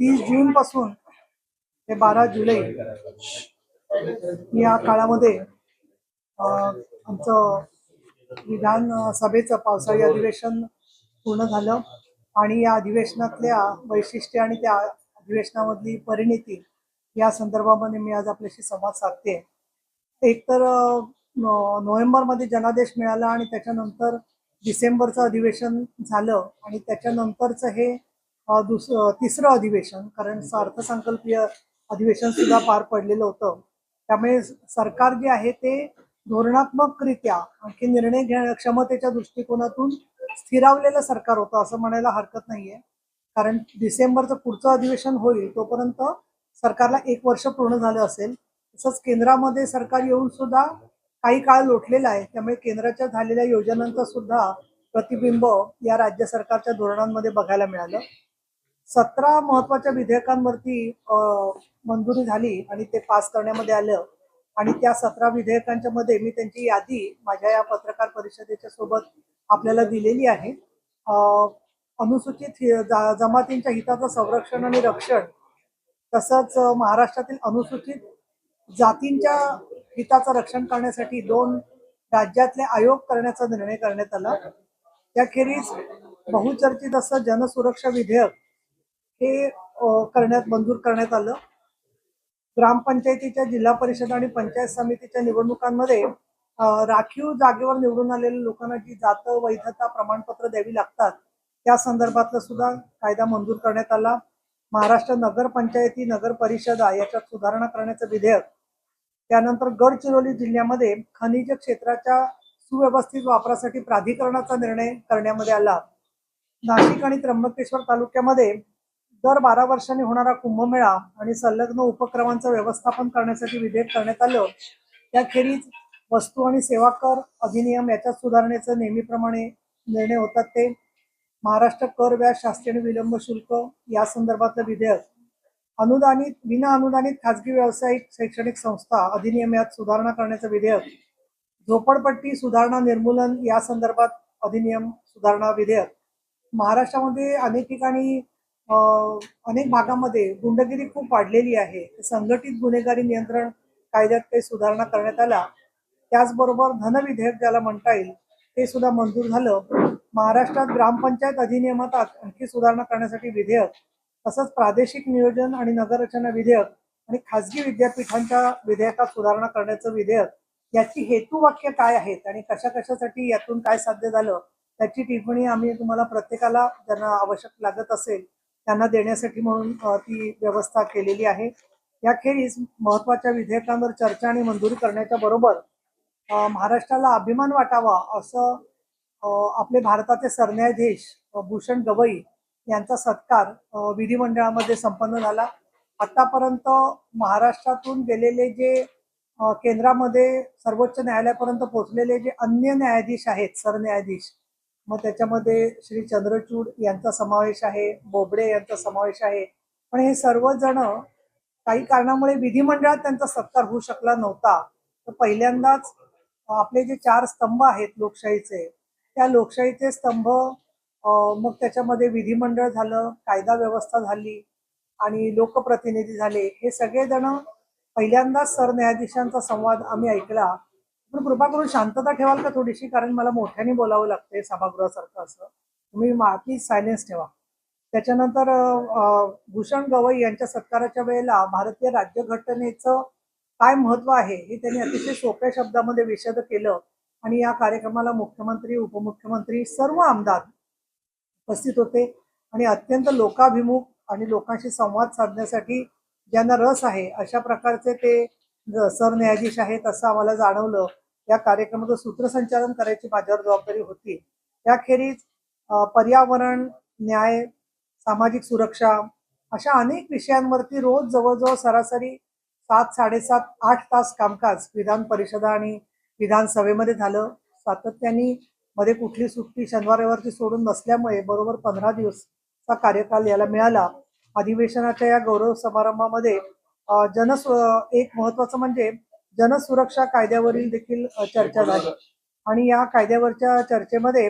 तीस जून पासून ते बारा जुलै या काळामध्ये आमचं विधान सभेचं पावसाळी अधिवेशन पूर्ण झालं आणि या अधिवेशनातल्या वैशिष्ट्य आणि त्या अधिवेशनामधली परिणिती या संदर्भामध्ये मी आज आपल्याशी संवाद साधते. एकतर तर नोव्हेंबरमध्ये जनादेश मिळाला आणि त्याच्यानंतर डिसेंबरचं अधिवेशन झालं आणि त्याच्यानंतरचं हे दुस तिसरं अधिवेशन कारण अर्थसंकल्पीय अधिवेशन सुद्धा पार पडलेलं होतं. त्यामुळे सरकार जे आहे ते धोरणात्मकरित्या आणखी निर्णय घेण्या क्षमतेच्या दृष्टिकोनातून स्थिरावलेलं सरकार होतं असं म्हणायला हरकत नाहीये. कारण डिसेंबरचं पुढचं अधिवेशन होईल तोपर्यंत सरकारला एक वर्ष पूर्ण झालं असेल. तसंच केंद्रामध्ये सरकार येऊन सुद्धा काही काळ लोटलेला आहे. त्यामुळे केंद्राच्या झालेल्या योजनांचा सुद्धा प्रतिबिंब या राज्य सरकारच्या धोरणांमध्ये बघायला मिळालं. सतरा महत्त्वाच्या विधेयकांवरती मंजुरी झाली आणि ते पास करण्यामध्ये आलं. आणि त्या सतरा विधेयकांच्या मध्ये मी त्यांची यादी माझ्या या पत्रकार परिषदेच्या सोबत आपल्याला दिलेली आहे. अनुसूचित जमातींच्या हिताचं संरक्षण आणि रक्षण तसंच महाराष्ट्रातील अनुसूचित जातींच्या हिताचं रक्षण करण्यासाठी दोन राज्यातले आयोग करण्याचा निर्णय करण्यात आला. त्याखेरीज बहुचर्चित असं जनसुरक्षा विधेयक हे करण्यात मंजूर करण्यात आलं. ग्रामपंचायतीच्या जिल्हा परिषद आणि पंचायत समितीच्या निवडणुकांमध्ये राखीव जागेवर निवडून आलेल्या लोकांना जी जात वैधता प्रमाणपत्र द्यावी लागतात त्या संदर्भातलं सुद्धा कायदा मंजूर करण्यात आला. महाराष्ट्र नगर पंचायती नगर परिषदा याच्यात सुधारणा करण्याचं विधेयक. त्यानंतर गडचिरोली जिल्ह्यामध्ये खनिज क्षेत्राच्या सुव्यवस्थित वापरासाठी प्राधिकरणाचा निर्णय करण्यामध्ये आला. नाशिक आणि त्र्यंबकेश्वर तालुक्यामध्ये दर बारा वर्षांनी होणारा कुंभमेळा आणि संलग्न उपक्रमांचं व्यवस्थापन करण्यासाठी विधेयक करण्यात आलं त्याखेरीज वस्तू आणि सेवा कर अधिनियम याच्यात सुधारणेचं नेहमीप्रमाणे निर्णय होतात ते. महाराष्ट्र कर व्याज शास्त्रीय विलंब शुल्क या संदर्भातलं विधेयक. अनुदानित विना अनुदानित खाजगी व्यावसायिक शैक्षणिक संस्था अधिनियम यात सुधारणा करण्याचं विधेयक. झोपडपट्टी सुधारणा निर्मूलन या संदर्भात अधिनियम सुधारणा विधेयक. महाराष्ट्रामध्ये अनेक ठिकाणी अनेक भागामध्ये गुंडगिरी खूप वाढलेली आहे. संघटित गुन्हेगारी नियंत्रण कायद्यात काही सुधारणा करण्यात आला. त्याचबरोबर धनविधेयक ज्याला म्हणता येईल ते सुद्धा मंजूर झालं. महाराष्ट्रात ग्रामपंचायत अधिनियमात आणखी सुधारणा करण्यासाठी विधेयक तसंच प्रादेशिक नियोजन आणि नगररचना विधेयक आणि खासगी विद्यापीठांच्या विधेयकात सुधारणा करण्याचं विधेयक याची हेतुवाक्य काय आहेत आणि कशा कशासाठी यातून काय साध्य झालं त्याची टिप्पणी आम्ही तुम्हाला प्रत्येकाला ज्यांना आवश्यक लागत असेल त्यांना देण्यासाठी म्हणून ती व्यवस्था केलेली आहे. याखेरीज महत्त्वाच्या विधेयकांवर चर्चा आणि मंजुरी करण्याच्या बरोबर महाराष्ट्राला अभिमान वाटावा असं आपले भारताचे सरन्यायाधीश भूषण गवई यांचा सत्कार विधिमंडळामध्ये संपन्न झाला. आतापर्यंत महाराष्ट्रातून गेलेले जे केंद्रामध्ये सर्वोच्च न्यायालयापर्यंत पोहोचलेले जे अन्य न्यायाधीश आहेत सरन्यायाधीश मग त्याच्यामध्ये श्री चंद्रचूड यांचा समावेश आहे बोबडे यांचा समावेश आहे. पण हे सर्वजण काही कारणामुळे विधिमंडळात त्यांचा सत्कार होऊ शकला नव्हता. तर पहिल्यांदाच आपले जे चार स्तंभ आहेत लोकशाहीचे त्या लोकशाहीचे स्तंभ मग त्याच्यामध्ये विधिमंडळ झालं कायदा व्यवस्था झाली आणि लोकप्रतिनिधी झाले. हे सगळेजण पहिल्यांदाच सरन्यायाधीशांचा संवाद आम्ही ऐकला. पण कृपा करून शांतता ठेवाल का थोडीशी? कारण मला मोठ्याने बोलावं लागते सभागृहासारखं असं. तुम्ही प्लीज सायलेन्स ठेवा. त्याच्यानंतर भूषण गवई यांच्या सत्काराच्या वेळेला भारतीय राज्यघटनेचं काय महत्त्व आहे हे त्यांनी अतिशय सोप्या शब्दामध्ये विशद केलं. आणि या कार्यक्रमाला मुख्यमंत्री उपमुख्यमंत्री सर्व आमदार उपस्थित होते. आणि अत्यंत लोकाभिमुख आणि लोकांशी संवाद साधण्यासाठी ज्यांना रस आहे अशा प्रकारचे ते सरन्यायाधीश आहेत असं आम्हाला जाणवलं. या कार्यक्रमाचं सूत्रसंचालन करायची माझ्यावर जबाबदारी होती. त्याखेरीज पर्यावरण न्याय सामाजिक सुरक्षा अशा अनेक विषयांवरती रोज जवळजवळ सरासरी सात साडेसात आठ तास कामकाज विधान परिषदा आणि विधानसभेमध्ये झालं. सातत्याने मध्ये कुठली सुट्टी शनिवार सोडून नसल्यामुळे बरोबर पंधरा दिवसचा कार्यकाल याला मिळाला. अधिवेशनाच्या या गौरव समारंभामध्ये जन जनस एक महत्वाचं म्हणजे जनसुरक्षा कायद्यावरील देखील चर्चा झाली. आणि या कायद्यावरच्या चर्चेमध्ये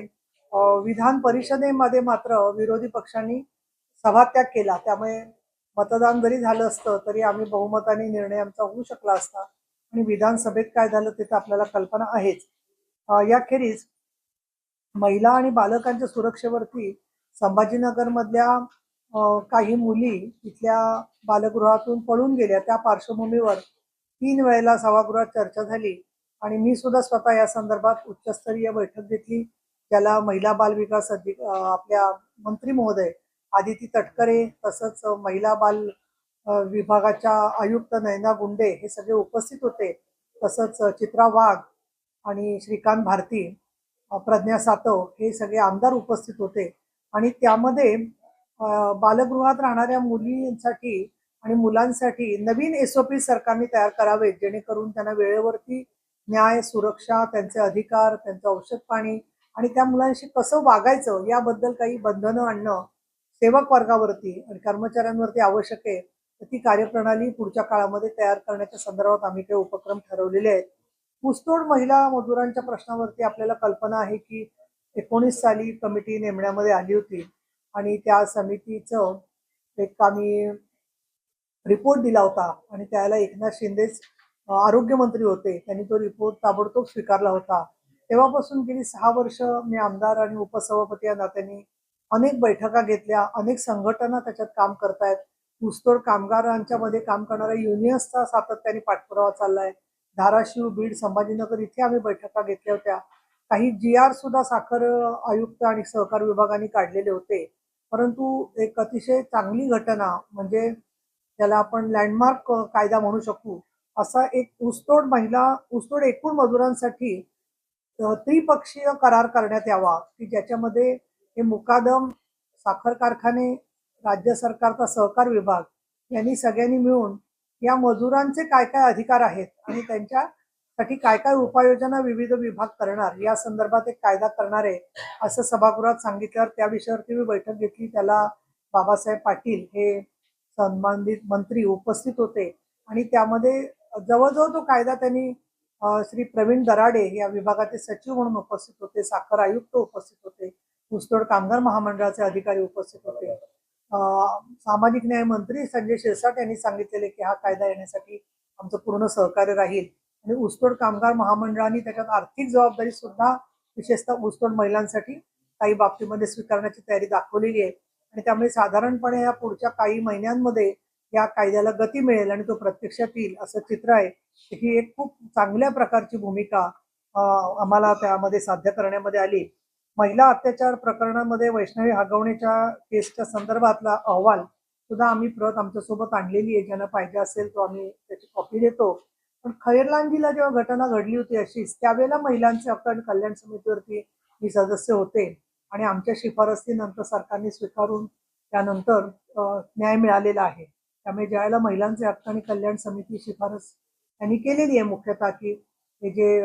विधान परिषदेमध्ये मात्र विरोधी पक्षांनी सभात्याग केला. त्यामुळे मतदान जरी झालं असतं तरी आम्ही बहुमताने निर्णय आमचा होऊ शकला असता. आणि विधानसभेत काय झालं ते तर आपल्याला कल्पना आहेच. याखेरीज महिला आणि बालकांच्या सुरक्षेवरती संभाजीनगरमधल्या काही मुली तिथल्या बालगृहातून पळून गेल्या. त्या पार्श्वभूमीवर तीन वेळेला सभागृहात चर्चा झाली आणि मी सुद्धा स्वतः या संदर्भात उच्चस्तरीय बैठक घेतली. ज्याला महिला बाल विकास अधिक आपल्या मंत्री महोदय आदिती तटकरे तसंच महिला बाल विभागाच्या आयुक्त नयना गुंडे हे सगळे उपस्थित होते. तसंच चित्रा वाघ आणि श्रीकांत भारती प्रज्ञा सातव हे सगळे आमदार उपस्थित होते. आणि त्यामध्ये बालगृहात राहणाऱ्या मुलींसाठी आणि मुलांसाठी नवीन एस ओ पी सरकारने तयार करावेत जेणेकरून त्यांना वेळेवरती न्याय सुरक्षा त्यांचे अधिकार त्यांचं औषध पाणी आणि त्या मुलांशी कसं वागायचं याबद्दल काही बंधनं आणणं सेवक वर्गावरती आणि कर्मचाऱ्यांवरती आवश्यक आहे तर ती कार्यप्रणाली पुढच्या काळामध्ये तयार करण्याच्या संदर्भात आम्ही काही उपक्रम ठरवलेले आहेत. ऊसतोड महिला मजुरांच्या प्रश्नावरती आपल्याला कल्पना आहे की एकोणीस साली कमिटी नेमण्यामध्ये आली होती आणि त्या समितीचं एक आम्ही रिपोर्ट दिला होता आणि त्याला एकनाथ शिंदेच आरोग्यमंत्री होते. त्यांनी तो रिपोर्ट ताबडतोब स्वीकारला होता. तेव्हापासून गेली सहा वर्ष मी आमदार आणि उपसभापती या नात्याने अनेक बैठका घेतल्या. अनेक संघटना त्याच्यात काम करतायत. ऊसतोड कामगारांच्या मध्ये काम करणाऱ्या युनियन्सचा सातत्याने पाठपुरावा चाललाय. धाराशिव बीड संभाजीनगर इथे आम्ही बैठका घेतल्या होत्या. काही जी आर सुद्धा साखर आयुक्त आणि सहकार विभागाने काढलेले होते. परंतु एक अतिशय चांगली घटना म्हणजे त्याला आपण लँडमार्क कायदा म्हणू शकू असा एक ऊसतोड महिला ऊसतोड एकूण मजुरांसाठी त्रिपक्षीय करार करण्यात यावा की ज्याच्यामध्ये हे मुकादम साखर कारखाने राज्य सरकारचा सहकार विभाग यांनी सगळ्यांनी मिळून या मजुरांचे काय काय अधिकार आहेत आणि त्यांच्यासाठी काय काय उपाययोजना विविध विभाग करणार या संदर्भात एक कायदा करणार आहे असं सभागृहात सांगितल्यावर त्या विषयावरती मी बैठक घेतली. त्याला बाबासाहेब पाटील हे सन्मानित मंत्री उपस्थित होते. आणि त्यामध्ये जवळजवळ तो कायदा त्यांनी श्री प्रवीण दराडे या विभागाचे सचिव म्हणून उपस्थित होते साखर आयुक्त उपस्थित होते ऊसतोड कामगार महामंडळाचे अधिकारी उपस्थित होते. सामाजिक न्याय मंत्री संजय शिरसाट यांनी सांगितलेले की हा कायदा येण्यासाठी आमचं पूर्ण सहकार्य राहील. आणि ऊसतोड कामगार महामंडळाने त्याच्यात आर्थिक जबाबदारी सुद्धा विशेषतः ऊसतोड महिलांसाठी काही बाबतीमध्ये स्वीकारण्याची तयारी दाखवलेली आहे. आणि त्यामुळे साधारणपणे या पुढच्या काही महिन्यांमध्ये या कायद्याला गती मिळेल आणि तो प्रत्यक्षात येईल असं चित्र आहे. ही एक खूप चांगल्या प्रकारची भूमिका आम्हाला त्यामध्ये साध्य करण्यामध्ये आली. महिला अत्याचार प्रकरणामध्ये वैष्णवी हगवण्याच्या केसच्या संदर्भातला अहवाल सुद्धा आम्ही प्रत आमच्यासोबत आणलेली आहे. ज्यांना पाहिजे असेल तो आम्ही त्याची कॉपी देतो. पण खैरलांजीला जेव्हा घटना घडली होती अशीच त्यावेळेला महिलांचे हक्क आणि कल्याण समितीवरती मी सदस्य होते. आणि आमच्या शिफारसीनंतर सरकारने स्वीकारून त्यानंतर न्याय मिळालेला आहे. त्यामुळे ज्यावेळेला महिलांचे हक्क आणि कल्याण समिती शिफारस त्यांनी केलेली आहे मुख्यतः की हे जे